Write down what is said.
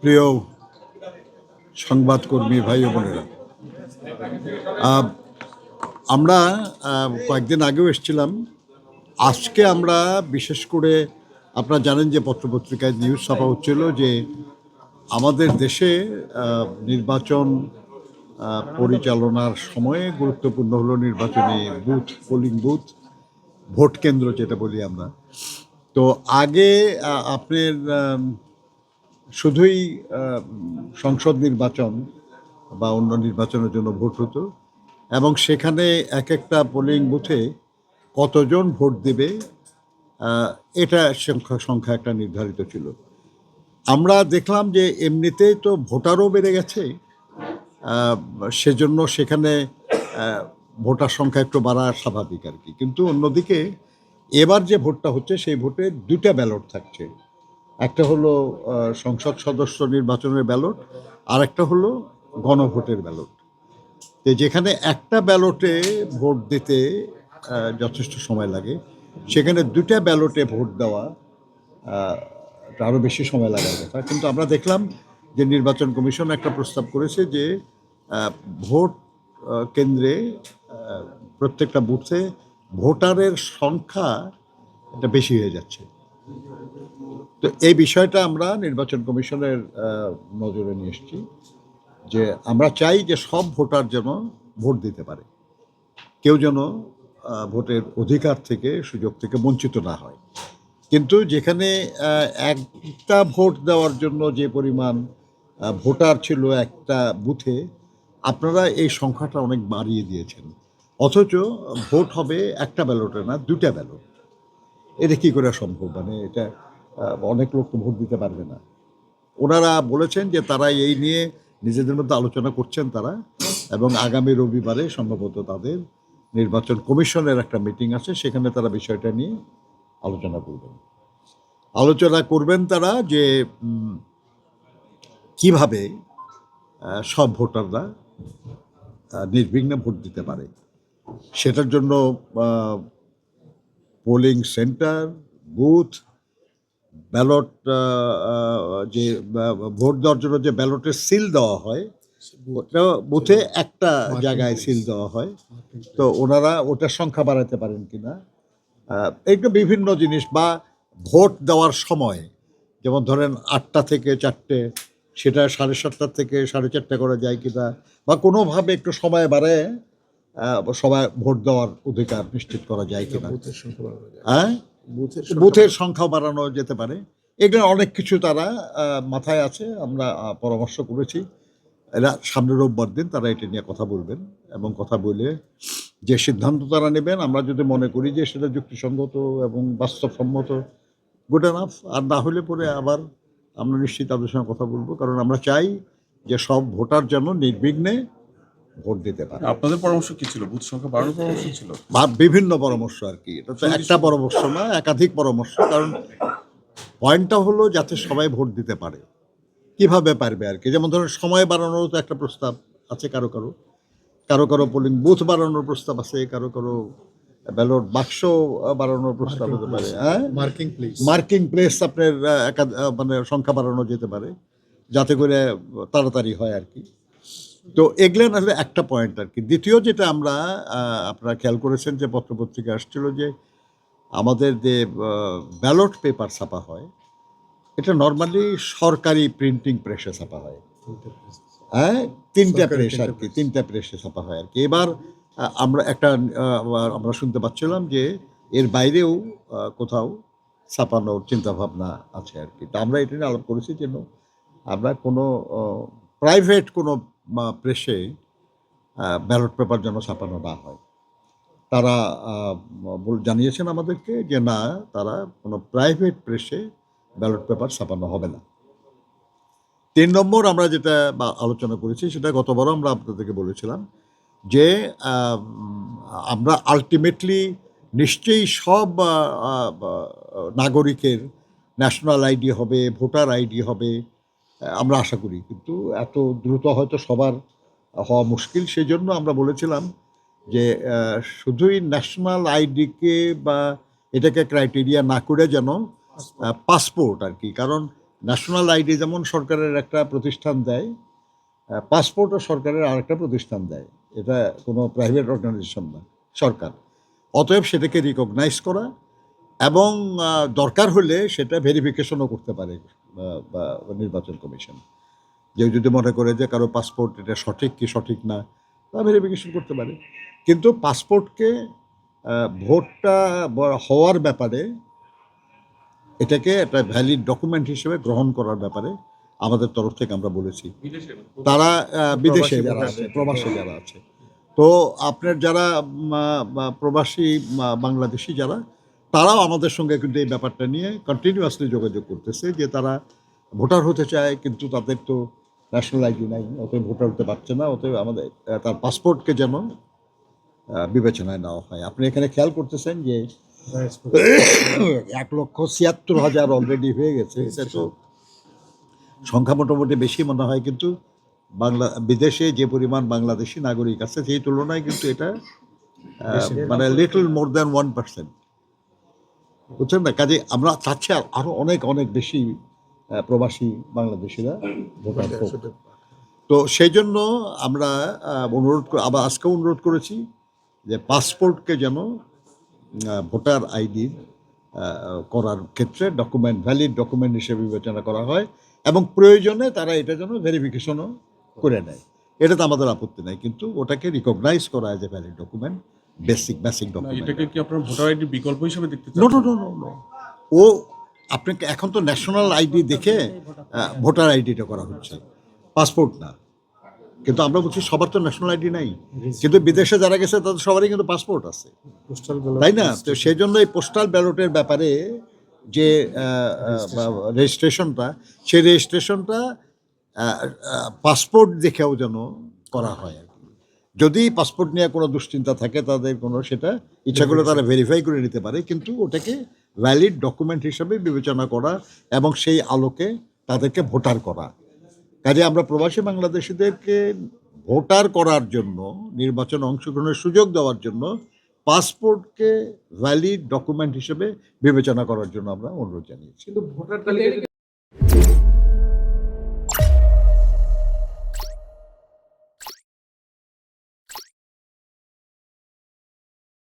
প্রিয় সংবাদকর্মী ভাই বোনেরা আমরা কয়েকদিন আগেও এসেছিলাম। আজকে আমরা বিশেষ করে আপনারা জানেন যে পত্রপত্রিকায় নিউজ ছাপা হচ্ছিল যে আমাদের দেশে নির্বাচন পরিচালনার সময়ে গুরুত্বপূর্ণ হলো নির্বাচনী বুথ পোলিং বুথ, ভোট কেন্দ্র যেটা বলি আমরা। তো আগে আপনার শুধুই সংসদ নির্বাচন বা অন্য নির্বাচনের জন্য ভোট হতো, এবং সেখানে এক একটা পোলিং বুথে কতজন ভোট দেবে এটা সংখ্যা সংখ্যা একটা নির্ধারিত ছিল। আমরা দেখলাম যে এমনিতেই তো ভোটারও বেড়ে গেছে সেজন্য সেখানে ভোটার সংখ্যা একটু বাড়া স্বাভাবিক আর কি। কিন্তু অন্যদিকে এবার যে ভোটটা হচ্ছে, সেই ভোটে দুটা ব্যালট থাকছে। একটা হলো সংসদ সদস্য নির্বাচনের ব্যালট আর একটা হলো গণভোটের ব্যালট। তো যেখানে একটা ব্যালটে ভোট দিতে যথেষ্ট সময় লাগে, সেখানে দুটা ব্যালটে ভোট দেওয়া আরও বেশি সময় লাগার কথা। কিন্তু আমরা দেখলাম যে নির্বাচন কমিশন একটা প্রস্তাব করেছে যে ভোট কেন্দ্রে প্রত্যেকটা বুথে ভোটারের সংখ্যা এটা বেশি হয়ে যাচ্ছে। তো এই বিষয়টা আমরা নির্বাচন কমিশনের নজরে নিয়ে এসেছি যে আমরা চাই যে সব ভোটার যেন ভোট দিতে পারে। কেউ যেন ভোটের অধিকার থেকে, সুযোগ থেকে বঞ্চিত না হয়। কিন্তু যেখানে একটা ভোট দেওয়ার জন্য যে পরিমাণ ভোটার ছিল একটা বুথে, আপনারা এই সংখ্যাটা অনেক বাড়িয়ে দিয়েছেন। অথচ ভোট হবে একটা ব্যালটে না দুটা ব্যালট। এটা কী করে সম্ভব? মানে এটা অনেক লোক তো ভোট দিতে পারবে না। ওনারা বলেছেন যে তারা এই নিয়ে নিজেদের মধ্যে আলোচনা করছেন তারা এবং আগামী রবিবারে সম্ভবত তাদের নির্বাচন কমিশনের একটা মিটিং আছে, সেখানে তারা বিষয়টা নিয়ে আলোচনা করবেন। আলোচনা করবেন তারা যে কীভাবে সব ভোটাররা নির্বিঘ্নে ভোট দিতে পারে। সেটার জন্য পোলিং সেন্টার বুথ ব্যালট যে ভোট দেওয়ার জন্য যে ব্যালটের সিল দেওয়া হয় ওটা বুথে একটা জায়গায় সিল দেওয়া হয়। তো ওনারা ওটার সংখ্যা বাড়াতে পারেন কিনা? আহ, এইটা বিভিন্ন জিনিস বা ভোট দেওয়ার সময় যেমন ধরেন আটটা থেকে চারটে সেটা সাড়ে সাতটা থেকে সাড়ে চারটে করা যায় কিনা বা কোনোভাবে একটু সময় বাড়ে আহ, সবাই ভোট দেওয়ার অধিকার নিশ্চিত করা যায় কিনা? বুথের সংখ্যা বাড়ানো হ্যাঁ? বুথের সংখ্যা বাড়ানো যেতে পারে। এগুলো অনেক কিছু তারা মাথায় আছে আমরা পরামর্শ করেছি। এরা সামনের রোববার দিন তারা এটা নিয়ে কথা বলবেন এবং কথা বলে যে সিদ্ধান্ত তারা নেবেন আমরা যদি মনে করি যে সেটা যুক্তিসঙ্গত এবং বাস্তবসম্মত গুড এনাফ আর না হলে পরে আবার আমরা নিশ্চিত তাদের সঙ্গে কথা বলব কারণ আমরা চাই যে সব ভোটার যেন নির্বিঘ্নে ভোট দিতে পারে। আপনাদের পরামর্শ কি ছিল? বুথ সংখ্যা বাড়ানোর পরামর্শ ছিল? বিভিন্ন পরামর্শ আর কি। এটা তো একটা পরামর্শ না একাধিক পরামর্শ। কারণ পয়েন্টটা হলো যাতে সবাই ভোট দিতে পারে। কীভাবে পারবে আর কি? যেমন ধরুন সময় বাড়ানোরও তো একটা প্রস্তাব আছে কারও কারও। কারও কারও পোলিং বুথ বাড়ানোর প্রস্তাব আছে কারও কারও ব্যালট বাক্স বাড়ানোর প্রস্তাব হতে পারে। হ্যাঁ? মার্কিং প্লেস মার্কিং প্লেস আপনার মানে সংখ্যা বাড়ানো যেতে পারে। যাতে করে তাড়াতাড়ি হয় আর কি। তো এগুলো আসলে একটা পয়েন্ট আর কি। দ্বিতীয় যেটা আমরা আপনারা খেয়াল করেছেন যে পত্রপত্রিকা আসছিল যে আমাদের যে ব্যালট পেপার ছাপা হয় এটা নর্মালি সরকারি প্রিন্টিং প্রেসে ছাপা হয়। হ্যাঁ। তিনটা প্রেস আর কি তিনটা প্রেসে ছাপা হয় আর কি। এবার আমরা একটা আমরা শুনতে পাচ্ছিলাম যে এর বাইরেও কোথাও ছাপানোর চিন্তাভাবনা আছে আর কি। তা আমরা এটা নিয়ে আলাপ করেছি যেন আমরা কোনো প্রাইভেট কোনো প্রেসে ব্যালট পেপার যেন ছাপানো না হয়। তারা জানিয়েছেন আমাদেরকে যে না, তারা কোনো প্রাইভেট প্রেসে ব্যালট পেপার ছাপানো হবে না। তিন নম্বর আমরা যেটা বা, আলোচনা করেছি, সেটা গতবারও আমরা আপনাদেরকে বলেছিলাম যে আমরা আলটিমেটলি নিশ্চয়ই সব নাগরিকের ন্যাশনাল আইডি হবে, ভোটার আইডি হবে আমরা আশা করি। কিন্তু এত দ্রুত হয়তো সবার হওয়া মুশকিল। সেই জন্য আমরা বলেছিলাম যে শুধুই ন্যাশনাল আইডিকে বা এটাকে ক্রাইটেরিয়া না করে যেন পাসপোর্ট আর কি। কারণ ন্যাশনাল আইডি যেমন সরকারের একটা প্রতিষ্ঠান দেয় পাসপোর্টও সরকারের আরেকটা প্রতিষ্ঠান দেয়। এটা কোনো প্রাইভেট অর্গানাইজেশন না, সরকার। অতএব সেটাকে রিকগনাইজ করা এবং দরকার হলে সেটা ভেরিফিকেশনও করতে পারে। বা নির্বাচন কমিশন। যে যদি মনে করে যে কারও পাসপোর্ট এটা সঠিক কি সঠিক না তা ভেরিফিকেশন করতে পারে। কিন্তু পাসপোর্টকে ভোটটা হওয়ার ব্যাপারে এটাকে একটা ভ্যালিড ডকুমেন্ট হিসেবে গ্রহণ করার ব্যাপারে আমাদের তরফ থেকে আমরা বলেছি। তারা আহ, বিদেশে যারা আছে প্রবাসী যারা আছে। তো আপনার যারা প্রবাসী বাংলাদেশি যারা তারাও আমাদের সঙ্গে কিন্তু এই ব্যাপারটা নিয়ে কন্টিনিউয়াসলি যোগাযোগ করতেছে যে তারা ভোটার হতে চায় কিন্তু তাদের তো ন্যাশনাল আইডি নাই অতএব ভোটার হতে পারছে না অতএব আমাদের তার পাসপোর্টকে যেন বিবেচনায় নেওয়া হয়। আপনি এখানে খেয়াল করতেছেন যে এক লক্ষ ছিয়াত্তর হাজার অলরেডি হয়ে গেছে এটা তো সংখ্যা মোটামুটি বেশি মনে হয় কিন্তু বাংলা বিদেশে যে পরিমাণ বাংলাদেশি নাগরিক আছে সেই তুলনায় কিন্তু এটা মানে little more than one percent বুঝছেন না? কাজে আমরা চাচ্ছি আর- আরও অনেক অনেক বেশি প্রবাসী বাংলাদেশিরা ভোটার তো সেই জন্য আমরা অনুরোধ করে- আবার আজকে অনুরোধ করেছি যে পাসপোর্টকে যেন ভোটার আইডি করার ক্ষেত্রে ডকুমেন্ট ভ্যালিড ডকুমেন্ট হিসেবে বিবেচনা করা হয় এবং প্রয়োজনে তারা এটা যেন ভেরিফিকেশনও করে নেয়। এটাতে আমাদের আপত্তি নাই কিন্তু ওটাকে রিকগনাইজ করা a valid document basic basic না, ডকুমেন্ট এটাকে কি আপনার ভোটার আইডি বিকল্প হিসেবে দেখতে চান নো নো নো নো ও আপনাকে এখন তো ন্যাশনাল আইডি দেখে ভোটার আইডিটা করা হচ্ছে। পাসপোর্ট না। কিন্তু আমরা বলছি সবার তো ন্যাশনাল আইডি নাই। কিন্তু বিদেশে যারা গেছে তাদের সবারই কিন্তু পাসপোর্ট আছে। তাই না? তো সেই জন্য এই পোস্টাল ব্যালটের ব্যাপারে যে রেজিস্ট্রেশনটা সেই রেজিস্ট্রেশনটা পাসপোর্ট দেখেও যেন করা হয় আর কি যদি পাসপোর্ট নিয়ে কোনো দুশ্চিন্তা থাকে তাদের কোনো সেটা ইচ্ছা করলে তারা ভেরিফাই করে নিতে পারে কিন্তু ওটাকে ভ্যালিড ডকুমেন্ট হিসাবে বিবেচনা করা এবং সেই আলোকে তাদেরকে ভোটার করা। কাজে আমরা প্রবাসী বাংলাদেশিদেরকে ভোটার করার জন্য নির্বাচনে অংশগ্রহণের সুযোগ দেওয়ার জন্য পাসপোর্টকে ভ্যালিড ডকুমেন্ট হিসেবে বিবেচনা করার জন্য আমরা অনুরোধ জানিয়েছি। কিন্তু ভোটার তালিকা